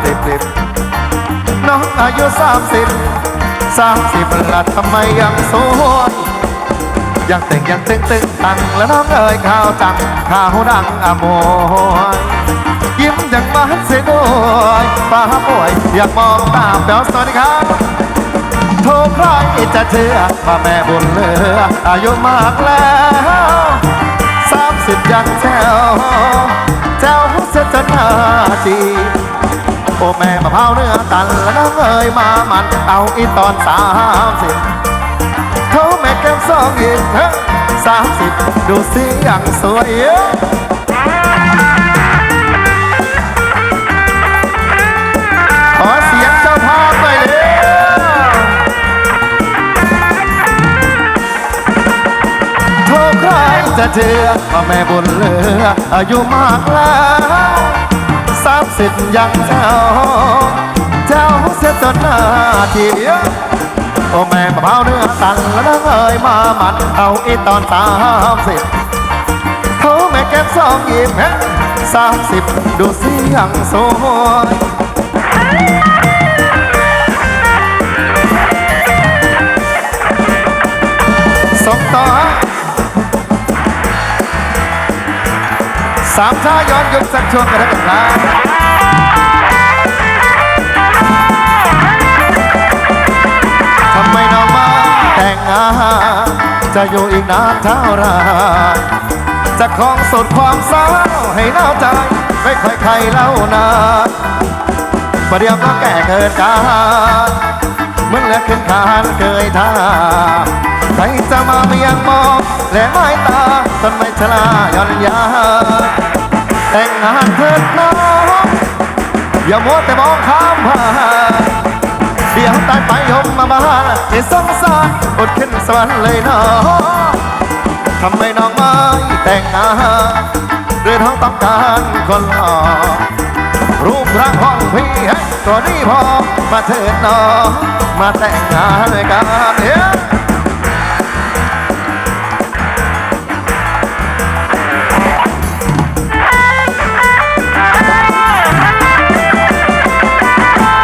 ปลิบปลิบน้องอายุสามสิบสามสิบละทำไมยังสวยยังเต่งยังตึงตึงตังแล้วน้องเอ๋ยข่าวจังข่าวดังอโมยยิ้มอย่างมาเสียด้วยป้าป่วยอยากมองตามแป๋วสวัสดีครับโทรใครจะเชื่อว่าแม่บุญเลืออายุมากแล้วสามสิบยังแจวแจวเสียจนหน้าจี โอ้แม่มะพร้าวเนื้อตันแล้วน้องเอ๋ยมามันเอาอีตอนสามสิบเขาแม่แก้มสองอีกสามสิบดูสิยังสวยขอเสียงเจ้าภาพหน่อยเร็วโทษใครจะเชื่อว่าแม่บุญเลืออายุมากแล้ว สามสิบยังเจ้า เจ้าเสียจนหน้าทีโอ้แม่มะพร้าวเนื้อตันแล้วน้องเอ่ยมามันเอาอีตอนสามสิบเขาแม่แก้มสองยิ้มสามสิบดูสิยังสวย สามชาย้อนยุคสักช่วงกันแล้วกันครับทำไมน้องมาแต่งงานจะอยู่อีกนานเท่าไรจะคองสดความเศร้าให้เล่าใจไม่ค่อยใครเล่านาประเดี๋ยวก็แก่เกินการ มื่อเลือขึ้นคานเคยท่าใครจะมาเมียงมอง และไม้ตาจนไม่ชลาย่อนยา แต่งงานเถิดน้องอย่ามัวแต่มองข้ามผ่านเดี๋ยวตายไปยมมาบ้านให้สงสารอดขึ้นสวรรค์เลยน้องทำไมน้องไม่แต่งงานหรือท้องต้องการคนหล่อ รูปร่างของพี่ให้ก็ดีพอ มาเถิดน้องมาแต่งงานกันเฮ้ย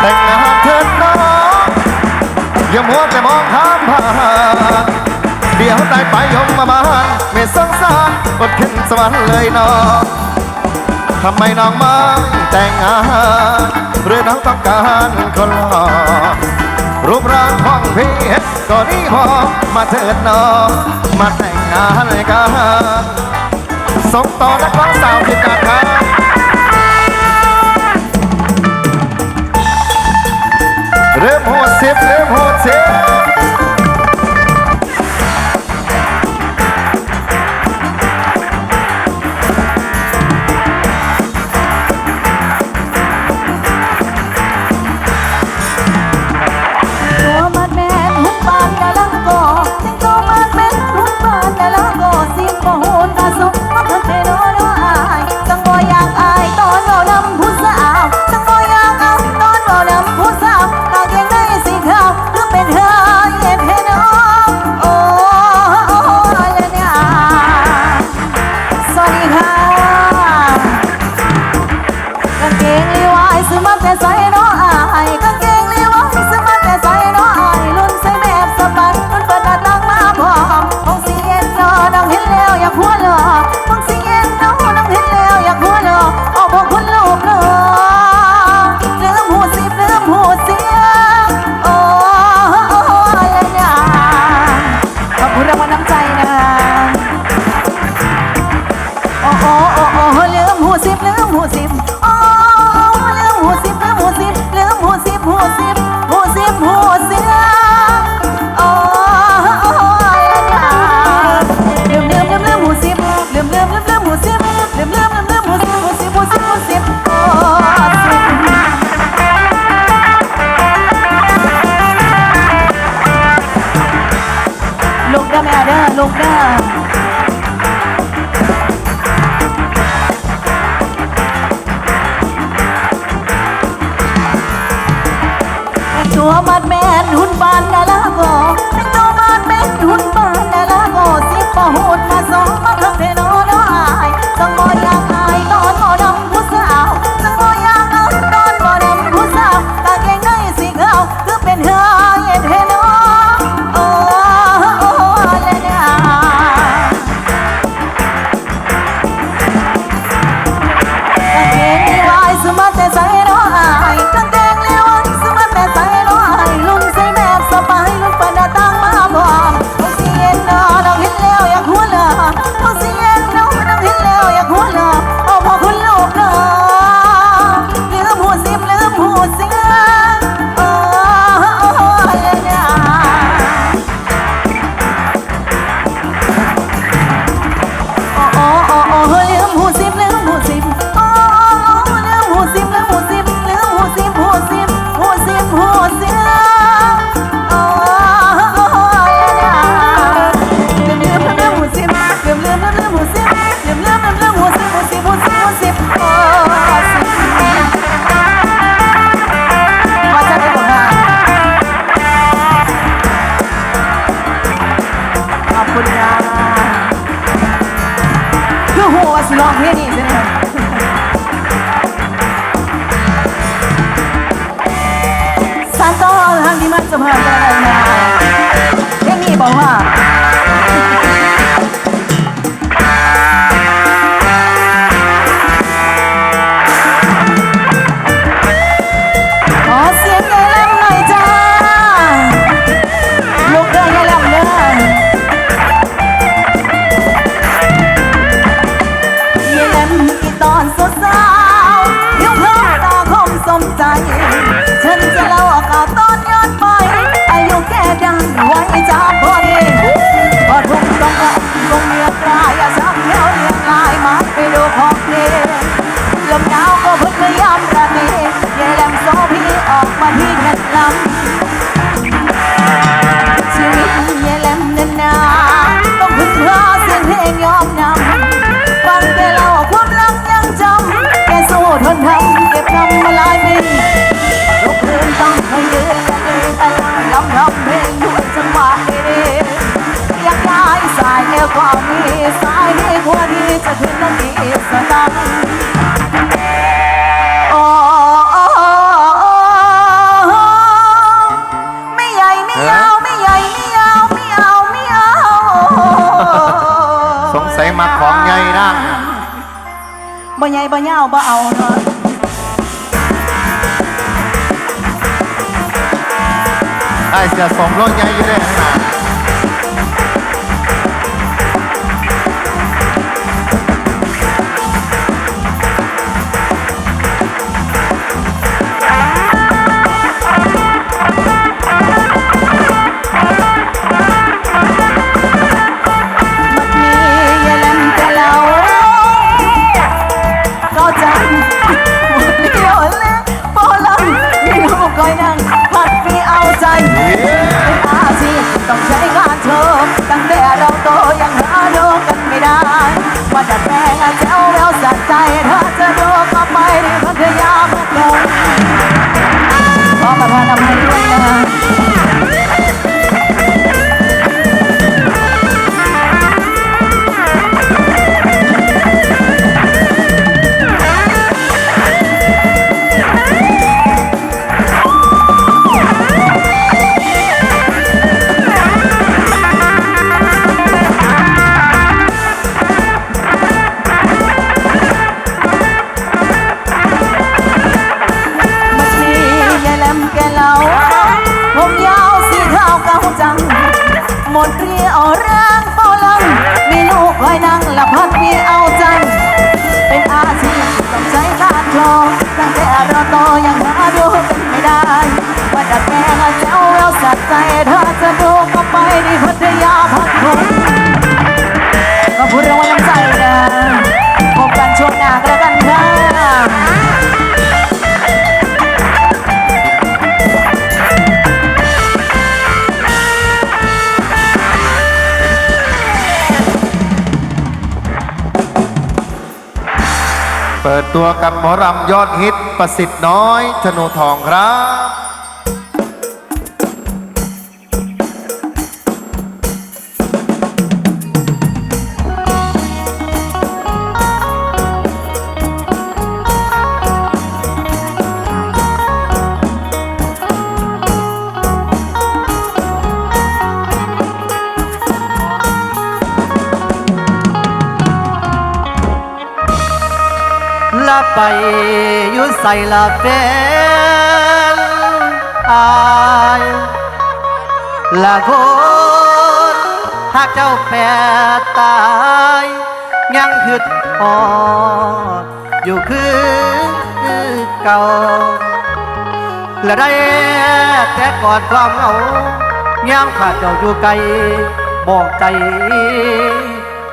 แต่งงานเถิดน้องอย่ามัวแต่มองข้ามผ่านเดี๋ยวตายไปยมมาบ้านไม่สงสารอดขึ้นสวรรค์เลยน้อง ทำไมน้องมาแต่งงานหรือน้องต้องการคนหล่อรูปร่างของพี่ก็ดีพอมาเถิดน้องมาแต่งงานกันส่งต่อนักร้องสาวที่การครับ จะสมรสใหญ่อยู่ได้ขนาด ไม่ได้ว่าจะแกล้งแซวแววสัใจเธอจะโดนมาไปในพัทยาเมื่อลงขอประทานอภัยด้วยนะ ปิดตัวกับหมอรำยอดฮิตประสิทธิ์น้อยธนูทองครับ อยู่ใส่ละเฟนอายละคนหากเจ้าแปรตาย ยังหึดพออยู่คือเก่าและได้แต่กอดความเหงายังขาดเจ้าอยู่ไกลบอกใจ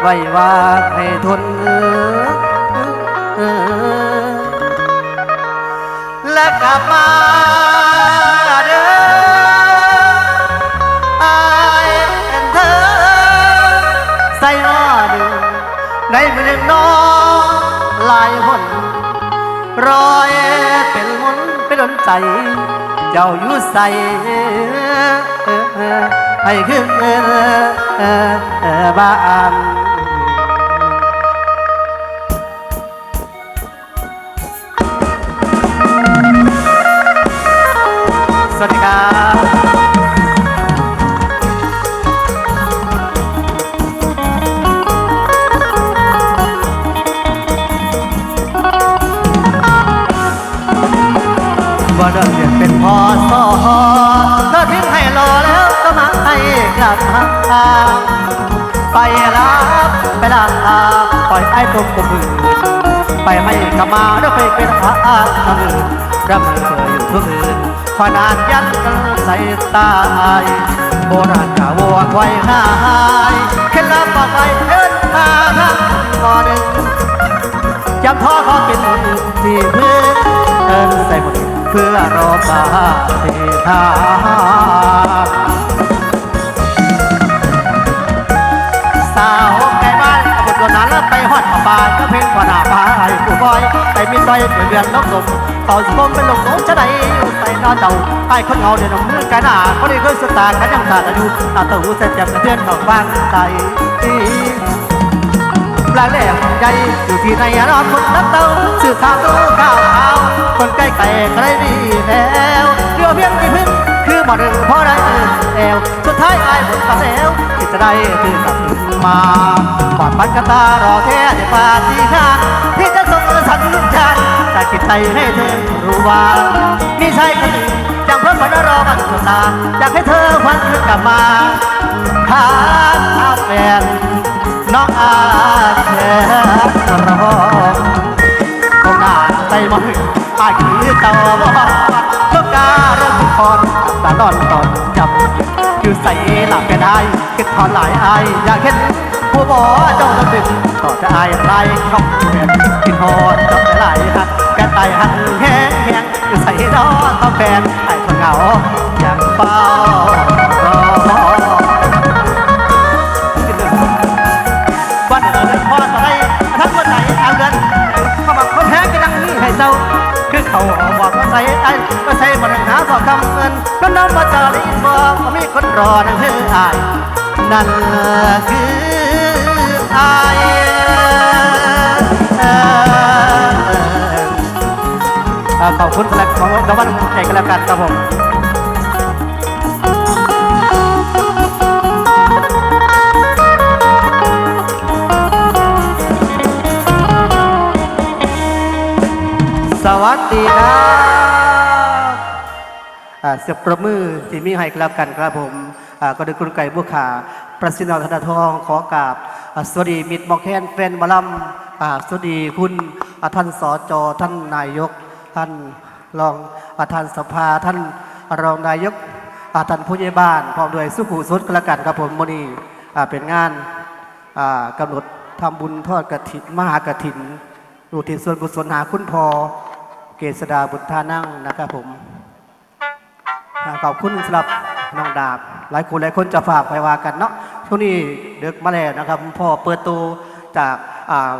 ไว้ว่าให้ทนเออ และกลับมาเด้อไอ้เธอใส่หน้าหนึ่งในเมืองน้องลายหนรอยเป็นมนเป็นหลนใจ เจ้าอยู่ใส่ให้ขึ้นบ้าน วัสดีครับว่าเดินเรียนเป็นพอสอก็ทิ้งให้รอแล้วก็มาให้กลับมาไปรับไปลาลาปล่อยไอ้ตรงกมือไปไม่กลับมาแล้วไปเป็นพระอาทำมือรำเธออยู่ทุกคืน ขนานยันกันใส่ตายโบราณกาวัวไว้หายเคล็ดลับบอกไปเดินทางมอหนึ่งจำท้อขอเป็นที่เพึ่งเอินใส่หมดเพื่อรอปาเททาสาวไก่บ้าน เอาบทตัวนั้นแล้วไปหอดป่าบานก็เพ่งกว่าหน้าผาไอ้ผู้บอยไปมีต้อยเปลี่ยนเรือนนกสมต่อสมเป็นลงโน้จะได้ใส่นอนเจ้าไอ้คนเงาเดินออกมือกันหน้าคนนี้คือสตาร์ขันยังขาดอายุตาตู่เส้นจับเพื่อนของบ้านใจปลาแหลมใหญ่อยู่ที่ในรอนคตนักเต้าสื่อข่าวรู้ข่าวข่าคนใกล้ไก่ใครดีแล้วเรียวเพียงกี่พึ่งือบ่หนึ่งพอได้ตื่นแล้วสุดท้ายอายหมดกระแล้วที่จะได้ตื่นกลับมาปอดปันกตารอแท้ในปาฏิหาริย์ที่จะส่งสัญญาณจากจิตใจให้เธอรู้ว่ามีใช่คนหนึ่งจังเพิ่มฝันรอมันสุดตาอยากให้เธอควันคืนกลับมา อยู่ใส่หลับก็ได้คิดทอนหลายอายอยากเห็นผู้บ่เจ้าต้องดึงต่อจะอายไรเขาเห็นกินหอดจำหลายหักกันไตหันแห้งแห้งอยู่ใส่ดอต้องแฟนไอ้คนเหงาอย่างเบา รอนั่งเฮืออาย นั่นคืออายขอบคุณสำหรับของราวันใจกันแล้วกันครับผม เสียงประมือที่มีให้กันแล้วกันครับผมก็ด้วยคุณไก่บุขาประสิทธิ์นธนาทองขอกราบสวัสดีมิตรมอแคนแฟนหมอลำอ่าสวัสดีคุณท่านสจท่านนายก ท่านรองท่านสภาท่านรองนายกท่านผู้ใหญ่บ้านพร้อมด้วยสุขุสุดกันแล้วกันครับผมมนีเป็นงานอ่ากำหนดทำบุญทอดกฐินมหากฐินอุทิศส่วนกุศลหาคุณพอเกษดาบุตรทานั่งนะครับผม ขอบคุณสำหรับน้องดาบ หลายคนหลายคนจะฝากไปว่ากันเนาะช่วงนี้เด็กมาแล้วนะครับพ่อเปิดตัวจากอ่า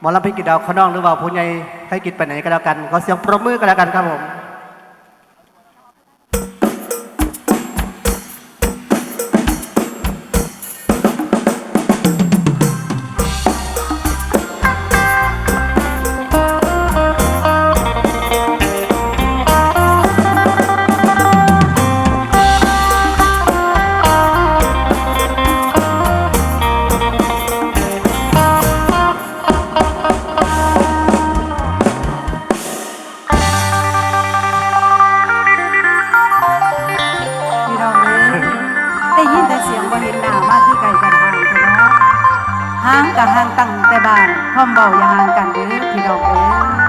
หมอลำพิกิจดาวขนองหรือว่าผู้ใหญ่ให้กิจไปไหนก็แล้วกันขอเสียงปรบมือก็แล้วกันครับผม บ่เห็นหน้ามากคือไก่กันห่างเถอะเนาะห่างกับห่างตั้งแต่บ้านพร้อมเบาอย่าห่างกันเด้อพี่น้องเอ้ย